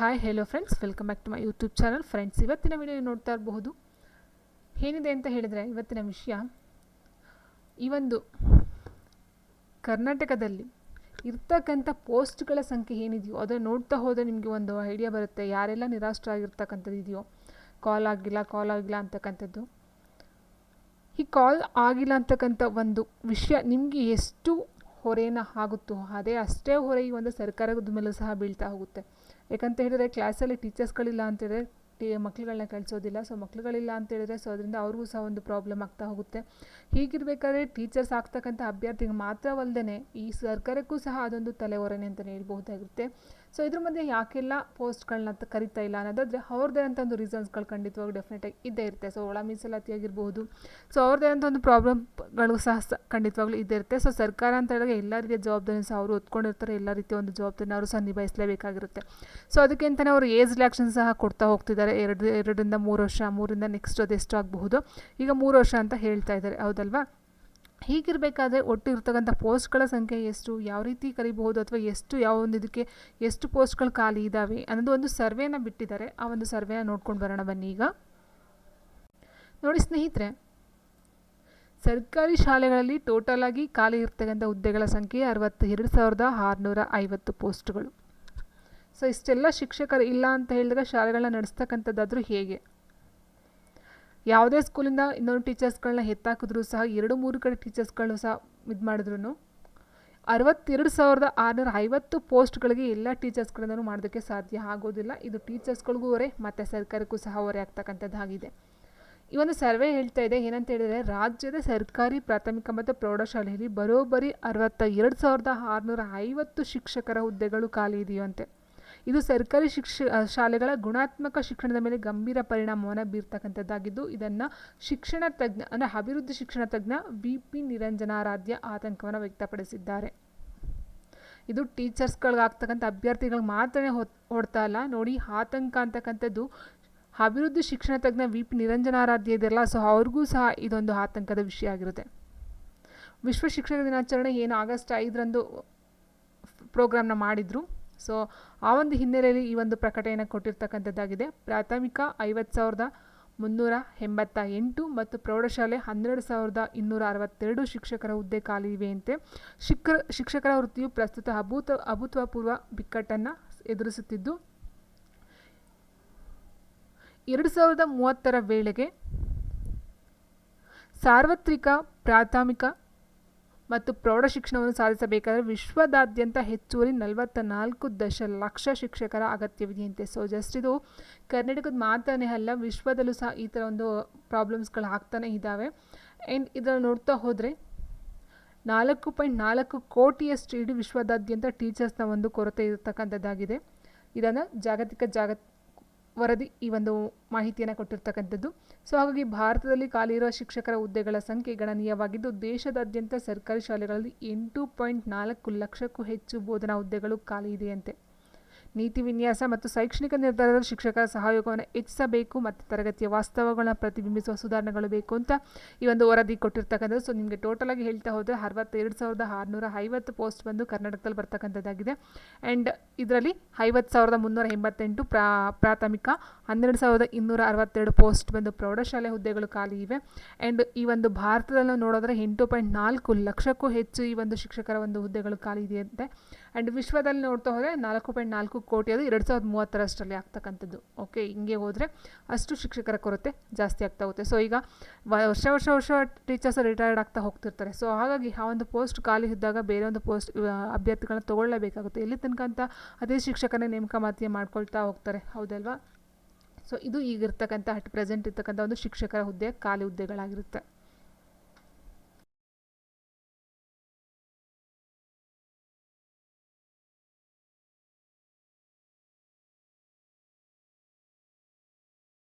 Hi hello friends welcome back to my YouTube channel friends ಇವತ್ತಿನ video ನೋಡ್ತಾ ಇರಬಹುದು. ಏನಿದೆ ಅಂತ ಹೇಳಿದರೆ ಇವತ್ತಿನ ವಿಷಯ ಈ ಒಂದು ಕರ್ನಾಟಕದಲ್ಲಿ ಇರ್ತಕ್ಕಂಥ ಪೋಸ್ಟ್ಗಳ ಸಂಖ್ಯೆ ಏನಿದೆಯೋ, ಅದನ್ನು ನೋಡ್ತಾ ಹೋದರೆ ನಿಮಗೆ ಒಂದು ಐಡಿಯಾ ಬರುತ್ತೆ. ಯಾರೆಲ್ಲ ನಿರಾಶ್ರಾಗಿರ್ತಕ್ಕಂಥದ್ದು ಇದೆಯೋ ಕಾಲ್ ಆಗಿಲ್ಲ ಕಾಲ್ ಆಗಿಲ್ಲ ಅಂತಕ್ಕಂಥದ್ದು. ಈ ಕಾಲ್ ಆಗಿಲ್ಲ ಅಂತಕ್ಕಂಥ ಒಂದು ವಿಷಯ ನಿಮಗೆ ಎಷ್ಟು ಹೊರೆನ ಆಗುತ್ತೋ, ಅದೇ ಅಷ್ಟೇ ಹೊರೆ ಈ ಒಂದು ಸರ್ಕಾರದ ಮೇಲೂ ಸಹ ಬೀಳ್ತಾ ಹೋಗುತ್ತೆ. ಯಾಕಂತ ಹೇಳಿದರೆ ಕ್ಲಾಸಲ್ಲಿ ಟೀಚರ್ಸ್ಗಳಿಲ್ಲ ಅಂತೇಳಿದ್ರೆ ಟಿ ಮಕ್ಳುಗಳನ್ನ ಕಳಿಸೋದಿಲ್ಲ. ಸೊ ಮಕ್ಳುಗಳಿಲ್ಲ ಅಂತ ಹೇಳಿದ್ರೆ ಸೊ ಅದರಿಂದ ಅವ್ರಿಗೂ ಸಹ ಒಂದು ಪ್ರಾಬ್ಲಮ್ ಆಗ್ತಾ ಹೋಗುತ್ತೆ. ಹೀಗಿರಬೇಕಾದ್ರೆ ಟೀಚರ್ಸ್ ಆಗ್ತಕ್ಕಂಥ ಅಭ್ಯರ್ಥಿಗೆ ಮಾತ್ರವಲ್ಲದೆ ಈ ಸರ್ಕಾರಕ್ಕೂ ಸಹ ಅದೊಂದು ತಲೆ ಹೊರನೆ ಅಂತಲೇ ಹೇಳ್ಬಹುದಾಗುತ್ತೆ. ಸೊ ಇದ್ರ ಮಧ್ಯೆ ಯಾಕೆಲ್ಲ ಪೋಸ್ಟ್ಗಳನ್ನ ಕರಿತಾ ಇಲ್ಲ ಅನ್ನೋದಾದರೆ ಅವ್ರದೇ ಅಂತ ಒಂದು ರೀಸನ್ಸ್ಗಳು ಖಂಡಿತವಾಗಿ ಡೆಫಿನೆಟಾಗಿ ಇದ್ದೇ ಇರುತ್ತೆ. ಸೊ ಒಳ ಮೀಸಲಾತಿ ಆಗಿರ್ಬೋದು. ಸೊ ಅವ್ರದೇ ಅಂತ ಒಂದು ಪ್ರಾಬ್ಲಮ್ಗಳು ಸಹ ಖಂಡಿತವಾಗ್ಲೂ ಇದ್ದೇ ಇರುತ್ತೆ. ಸೊ ಸರ್ಕಾರ ಅಂತ ಹೇಳಿದಾಗ ಎಲ್ಲ ರೀತಿಯ ಜವಾಬ್ದಾರಿ ಸಹ ಅವರು ಹೊತ್ಕೊಂಡಿರ್ತಾರೆ. ಎಲ್ಲ ರೀತಿಯ ಒಂದು ಜವಾಬ್ದಾರಿನ ಅವರು ಸಹ ನಿಭಾಯಿಸಲೇಬೇಕಾಗಿರುತ್ತೆ. ಸೊ ಅದಕ್ಕೆ ಅಂತಲೇ ಅವರು ಏಜ್ ರಿಲ್ಯಾಕ್ಷನ್ ಸಹ ಕೊಡ್ತಾ ಹೋಗ್ತಿದ್ದಾರೆ. ಎರಡು, ಎರಡರಿಂದ ಮೂರು ವರ್ಷ, ಮೂರಿಂದ ನೆಕ್ಸ್ಟ್ ಅದೆಷ್ಟು ಆಗಬಹುದು. ಈಗ ಮೂರು ವರ್ಷ ಅಂತ ಹೇಳ್ತಾ ಇದ್ದಾರೆ. ಹೌದಲ್ವಾ? ಹೀಗಿರಬೇಕಾದ್ರೆ ಒಟ್ಟು ಇರ್ತಕ್ಕಂಥ ಪೋಸ್ಟ್ಗಳ ಸಂಖ್ಯೆ ಎಷ್ಟು, ಯಾವ ರೀತಿ ಕರಿಬಹುದು ಅಥವಾ ಎಷ್ಟು, ಯಾವ ಒಂದು ಇದಕ್ಕೆ ಎಷ್ಟು ಪೋಸ್ಟ್ಗಳು ಖಾಲಿ ಇದ್ದಾವೆ ಅನ್ನೋದು ಒಂದು ಸರ್ವೇನ ಬಿಟ್ಟಿದ್ದಾರೆ. ಆ ಒಂದು ಸರ್ವೇನ ನೋಡ್ಕೊಂಡು ಬರೋಣ ಬನ್ನಿ ಈಗ. ನೋಡಿ ಸ್ನೇಹಿತರೆ, ಸರ್ಕಾರಿ ಶಾಲೆಗಳಲ್ಲಿ ಟೋಟಲ್ ಆಗಿ ಖಾಲಿ ಇರ್ತಕ್ಕಂಥ ಹುದ್ದೆಗಳ ಸಂಖ್ಯೆ ಅರವತ್ತೆರಡು ಸಾವಿರದ ಆರುನೂರ ಐವತ್ತು ಪೋಸ್ಟ್ಗಳು. ಸೊ, ಇಷ್ಟೆಲ್ಲ ಶಿಕ್ಷಕರು ಇಲ್ಲ ಅಂತ ಹೇಳಿದಾಗ ಶಾಲೆಗಳನ್ನ ನಡೆಸ್ತಕ್ಕಂಥದ್ದಾದರೂ ಹೇಗೆ? ಯಾವುದೇ ಸ್ಕೂಲಿಂದ ಇನ್ನೊಂದು ಟೀಚರ್ಸ್ಗಳನ್ನ ಎತ್ತಾಕಿದ್ರು ಸಹ, ಎರಡು ಮೂರು ಕಡೆ ಟೀಚರ್ಸ್ಗಳು ಸಹ ಇದು ಮಾಡಿದ್ರು ಅರವತ್ತೆರಡು ಸಾವಿರದ ಆರುನೂರ ಐವತ್ತು ಪೋಸ್ಟ್ಗಳಿಗೆ ಎಲ್ಲ ಟೀಚರ್ಸ್ಗಳಿಂದಲೂ ಮಾಡೋದಕ್ಕೆ ಸಾಧ್ಯ ಆಗೋದಿಲ್ಲ. ಇದು ಟೀಚರ್ಸ್ಗಳಿಗೂ ಹೊರೆ, ಮತ್ತು ಸರ್ಕಾರಕ್ಕೂ ಸಹ ಹೊರೆ ಆಗ್ತಕ್ಕಂಥದ್ದಾಗಿದೆ ಈ ಒಂದು ಸರ್ವೆ ಹೇಳ್ತಾ ಇದೆ, ಏನಂತ ಹೇಳಿದರೆ, ರಾಜ್ಯದ ಸರ್ಕಾರಿ, ಪ್ರಾಥಮಿಕ ಮತ್ತು ಪ್ರೌಢಶಾಲೆಯಲ್ಲಿ ಬರೋಬ್ಬರಿ ಅರವತ್ತ ಎರಡು ಸಾವಿರದ ಆರುನೂರ ಐವತ್ತು ಶಿಕ್ಷಕರ ಹುದ್ದೆಗಳು ಖಾಲಿ ಇದೆಯಂತೆ. ಇದು ಸರ್ಕಾರಿ ಶಿಕ್ಷ ಶಾಲೆಗಳ ಗುಣಾತ್ಮಕ ಶಿಕ್ಷಣದ ಮೇಲೆ ಗಂಭೀರ ಪರಿಣಾಮವನ್ನು ಬೀರ್ತಕ್ಕಂಥದ್ದಾಗಿದ್ದು, ಇದನ್ನು ಶಿಕ್ಷಣ ತಜ್ಞ, ಅಂದರೆ ಅಭಿವೃದ್ಧಿ ಶಿಕ್ಷಣ ತಜ್ಞ ವಿ ಪಿ ನಿರಂಜನಾರಾಧ್ಯ ಆತಂಕವನ್ನು ವ್ಯಕ್ತಪಡಿಸಿದ್ದಾರೆ. ಇದು ಟೀಚರ್ಸ್ಗಳಿಗಾಗ್ತಕ್ಕಂಥ ಅಭ್ಯರ್ಥಿಗಳಿಗೆ ಮಾತ್ರನೇ ಹೊತ್, ಹೊಡ್ತಾ ಇಲ್ಲ. ನೋಡಿ, ಆತಂಕ ಅಂತಕ್ಕಂಥದ್ದು ಅಭಿವೃದ್ಧಿ ಶಿಕ್ಷಣ ತಜ್ಞ ವಿ ಪಿ ನಿರಂಜನಾರಾಧ್ಯ ಇದೆಲ್ಲ ಸೊ ಅವ್ರಿಗೂ ಸಹ ಇದೊಂದು ಆತಂಕದ ವಿಷಯ ಆಗಿರುತ್ತೆ. ವಿಶ್ವ ಶಿಕ್ಷಣ ದಿನಾಚರಣೆ ಏನು ಆಗಸ್ಟ್ ಐದರಂದು ಪ್ರೋಗ್ರಾಮ್ನ ಮಾಡಿದರು. ಸೊ, ಆ ಒಂದು ಹಿನ್ನೆಲೆಯಲ್ಲಿ ಈ ಒಂದು ಪ್ರಕಟಣೆಯನ್ನು ಕೊಟ್ಟಿರ್ತಕ್ಕಂಥದ್ದಾಗಿದೆ. ಪ್ರಾಥಮಿಕ ಐವತ್ತು ಸಾವಿರದ ಮುನ್ನೂರ ಎಂಬತ್ತ ಎಂಟು ಮತ್ತು ಪ್ರೌಢಶಾಲೆ ಹನ್ನೆರಡು ಸಾವಿರದ ಇನ್ನೂರ ಅರವತ್ತೆರಡು ಶಿಕ್ಷಕರ ಹುದ್ದೆ ಖಾಲಿ ಇವೆಯಂತೆ ಶಿಕ್ಷ ಶಿಕ್ಷಕರ ವೃತ್ತಿಯು ಪ್ರಸ್ತುತ ಅಭೂತ, ಅಭೂತಪೂರ್ವ ಬಿಕ್ಕಟ್ಟನ್ನು ಎದುರಿಸುತ್ತಿದ್ದು, ಎರಡು ಸಾವಿರದ ಮೂವತ್ತರ ವೇಳೆಗೆ ಸಾರ್ವತ್ರಿಕ ಪ್ರಾಥಮಿಕ ಮತ್ತು ಪ್ರೌಢ ಶಿಕ್ಷಣವನ್ನು ಸಾಧಿಸಬೇಕಾದರೆ ವಿಶ್ವದಾದ್ಯಂತ ಹೆಚ್ಚುವರಿ ನಲವತ್ತ ನಾಲ್ಕು ದಶಲಕ್ಷ ಶಿಕ್ಷಕರ ಅಗತ್ಯವಿದೆಯಂತೆ ಸೊ ಜಸ್ಟ್ ಇದು ಕರ್ನಾಟಕದ ಮಾತ್ರನೇ ಅಲ್ಲ, ವಿಶ್ವದಲ್ಲೂ ಸಹ ಈ ಥರ ಒಂದು ಪ್ರಾಬ್ಲಮ್ಸ್ಗಳು ಆಗ್ತಾನೆ ಇದ್ದಾವೆ. ಆ್ಯಂಡ್ ಇದನ್ನು ನೋಡ್ತಾ ಹೋದರೆ ನಾಲ್ಕು ಪಾಯಿಂಟ್ ನಾಲ್ಕು ಕೋಟಿಯಷ್ಟು ಇಡೀ ವಿಶ್ವದಾದ್ಯಂತ ಟೀಚರ್ಸ್ನ ಒಂದು ಕೊರತೆ ಇರತಕ್ಕಂಥದ್ದಾಗಿದೆ. ಇದನ್ನು ಜಾಗತಿಕ ಜಾಗತ್ ವರದಿ ಈ ಒಂದು ಮಾಹಿತಿಯನ್ನು ಕೊಟ್ಟಿರ್ತಕ್ಕಂಥದ್ದು. ಸೊ ಹಾಗಾಗಿ ಭಾರತದಲ್ಲಿ ಖಾಲಿ ಇರುವ ಶಿಕ್ಷಕರ ಹುದ್ದೆಗಳ ಸಂಖ್ಯೆ ಗಣನೀಯವಾಗಿದ್ದು, ದೇಶದಾದ್ಯಂತ ಸರ್ಕಾರಿ ಶಾಲೆಗಳಲ್ಲಿ ಎಂಟು ಪಾಯಿಂಟ್ ನಾಲ್ಕು ಲಕ್ಷಕ್ಕೂ ಹೆಚ್ಚು ಬೋಧನಾ ಹುದ್ದೆಗಳು ಖಾಲಿ ಇದೆಯಂತೆ. ನೀತಿ ವಿನ್ಯಾಸ ಮತ್ತು ಶೈಕ್ಷಣಿಕ ನಿರ್ಧಾರದಲ್ಲಿ ಶಿಕ್ಷಕರ ಸಹಯೋಗವನ್ನು ಹೆಚ್ಚಿಸಬೇಕು ಮತ್ತು ತರಗತಿಯ ವಾಸ್ತವಗಳನ್ನು ಪ್ರತಿಬಿಂಬಿಸುವ ಸುಧಾರಣೆಗಳು ಬೇಕು ಅಂತ ಈ ಒಂದು ವರದಿ ಕೊಟ್ಟಿರ್ತಕ್ಕಂಥದ್ದು. ಸೊ ನಿಮಗೆ ಟೋಟಲ್ ಆಗಿ ಹೇಳ್ತಾ ಹೋದರೆ ಅರವತ್ತೆರಡು ಸಾವಿರದ ಆರುನೂರ ಐವತ್ತು ಪೋಸ್ಟ್ ಬಂದು ಕರ್ನಾಟಕದಲ್ಲಿ ಬರ್ತಕ್ಕಂಥದ್ದಾಗಿದೆ. ಆ್ಯಂಡ್ ಇದರಲ್ಲಿ ಐವತ್ತು ಸಾವಿರದ ಮುನ್ನೂರ ಎಂಬತ್ತೆಂಟು ಪ್ರಾ, ಪ್ರಾಥಮಿಕ, ಹನ್ನೆರಡು ಸಾವಿರದ ಇನ್ನೂರ ಅರವತ್ತೆರಡು ಪೋಸ್ಟ್ ಬಂದು ಪ್ರೌಢಶಾಲೆ ಹುದ್ದೆಗಳು ಖಾಲಿ ಇವೆ. ಆ್ಯಂಡ್ ಈ ಒಂದು ಭಾರತದಲ್ಲಿ ನೋಡೋದ್ರೆ ಎಂಟು ಪಾಯಿಂಟ್ ನಾಲ್ಕು ಲಕ್ಷಕ್ಕೂ ಹೆಚ್ಚು ಈ ಒಂದು ಶಿಕ್ಷಕರ ಒಂದು ಹುದ್ದೆಗಳು ಖಾಲಿ ಇದೆಯಂತೆ ಆ್ಯಂಡ್ ವಿಶ್ವದಲ್ಲಿ ನೋಡ್ತಾ ಹೋದರೆ ನಾಲ್ಕು ಪಾಯಿಂಟ್ ನಾಲ್ಕು ಕೋಟಿ ಅದು ಎರಡು ಸಾವಿರದ ಮೂವತ್ತರಷ್ಟರಲ್ಲಿ ಆಗ್ತಕ್ಕಂಥದ್ದು. ಓಕೆ ಹಿಂಗೆ ಹೋದರೆ ಅಷ್ಟು ಶಿಕ್ಷಕರ ಕೊರತೆ ಜಾಸ್ತಿ ಆಗ್ತಾ ಹೋಗುತ್ತೆ. ಸೊ ಈಗ ವರ್ಷ ವರ್ಷ ವರ್ಷ ಟೀಚರ್ಸ್ ರಿಟೈರ್ಡ್ ಆಗ್ತಾ ಹೋಗ್ತಿರ್ತಾರೆ. ಸೊ ಹಾಗಾಗಿ ಆ ಒಂದು ಪೋಸ್ಟ್ ಖಾಲಿ ಇದ್ದಾಗ ಬೇರೆ ಒಂದು ಪೋಸ್ಟ್ ಅಭ್ಯರ್ಥಿಗಳನ್ನ ತೊಗೊಳ್ಳೇಬೇಕಾಗುತ್ತೆ. ಇಲ್ಲಿ ತನಕ ಅಂತ ಅದೇ ಶಿಕ್ಷಕನೇ ನೇಮಕಾತಿ ಮಾಡ್ಕೊಳ್ತಾ ಹೋಗ್ತಾರೆ. ಹೌದಲ್ವಾ? ಸೊ ಇದು ಈಗಿರ್ತಕ್ಕಂಥ ಅಟ್ ಪ್ರೆಸೆಂಟ್ ಇರ್ತಕ್ಕಂಥ ಒಂದು ಶಿಕ್ಷಕರ ಹುದ್ದೆ, ಖಾಲಿ ಹುದ್ದೆಗಳಾಗಿರುತ್ತೆ.